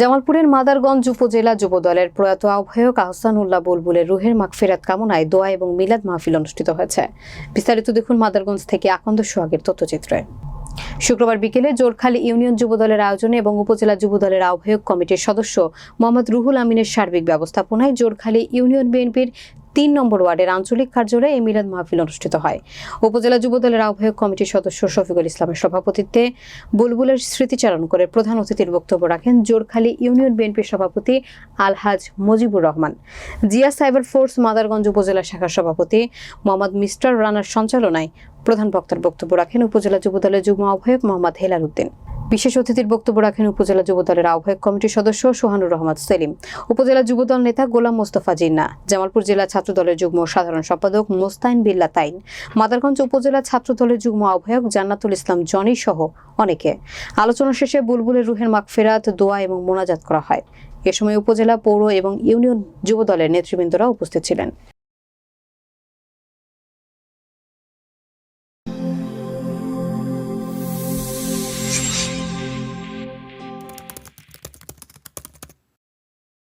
জামালপুরের মাদারগঞ্জ উপজেলা যুব দলের প্রয়াত আহ্বায়ক আহসানুল্লাহ বুলবুলের রুহের মাগফিরাত কামনায় দোয়া এবং মিলাদ মাহফিল অনুষ্ঠিত হয়েছে। বিস্তারিত দেখুন মাদারগঞ্জ থেকে আকন্দ সোহাগের তথ্যচিত্রে। শুক্রবার বিকেলে জোরখালী ইউনিয়ন যুবদলের আয়োজনে এবং উপজেলা যুবদলের আহ্বায়ক কমিটির সদস্য মোহাম্মদ রুহুল আমিনের সার্বিক ব্যবস্থাপনায় জোরখালী ইউনিয়ন বিএনপির তিন নম্বর ওয়ার্ডের আঞ্চলিক কার্যালয়ে এই মিলাদ মাহফিল অনুষ্ঠিত হয়। উপজেলা যুবদলের আহ্বায়ক কমিটির সদস্য শফিকুল ইসলামের সভাপতিত্বে বুলবুলের স্মৃতিচারণ করে প্রধান অতিথির বক্তব্য রাখেন জোরখালী ইউনিয়ন বিএনপির সভাপতি আলহাজ মুজিবুর রহমান। জিয়া সাইবার ফোর্স মাদারগঞ্জ উপজেলা শাখার সভাপতি মোহাম্মদ মিস্টার রানার সঞ্চালনায় প্রধান বক্তার বক্তব্য রাখেন উপজেলা যুবদলের যুগ্ম আহ্বায়ক মোহাম্মদ হেলাল উদ্দিন। বিশেষ অতিথির বক্তব্য রাখেন উপজেলা যুবদলের আহ্বায়ক কমিটির সদস্য সোহানুর রহমান সেলিম। উপজেলা যুবদল নেতা গোলাম মোস্তফা জিন্না, জামালপুর জেলা ছাত্র দলের যুগ্ম সাধারণ সম্পাদক মোস্তাইন বিল্লা তাইন, মাদারগঞ্জ উপজেলা ছাত্র দলের যুগ্ম আহ্বায়ক জান্নাতুল ইসলাম জনি সহ অনেকে। আলোচনা শেষে বুলবুলের রুহের মাগফেরাত, দোয়া এবং মোনাজাত করা হয়। এ সময় উপজেলা পৌর এবং ইউনিয়ন যুবদলের নেতৃবৃন্দরা উপস্থিত ছিলেন।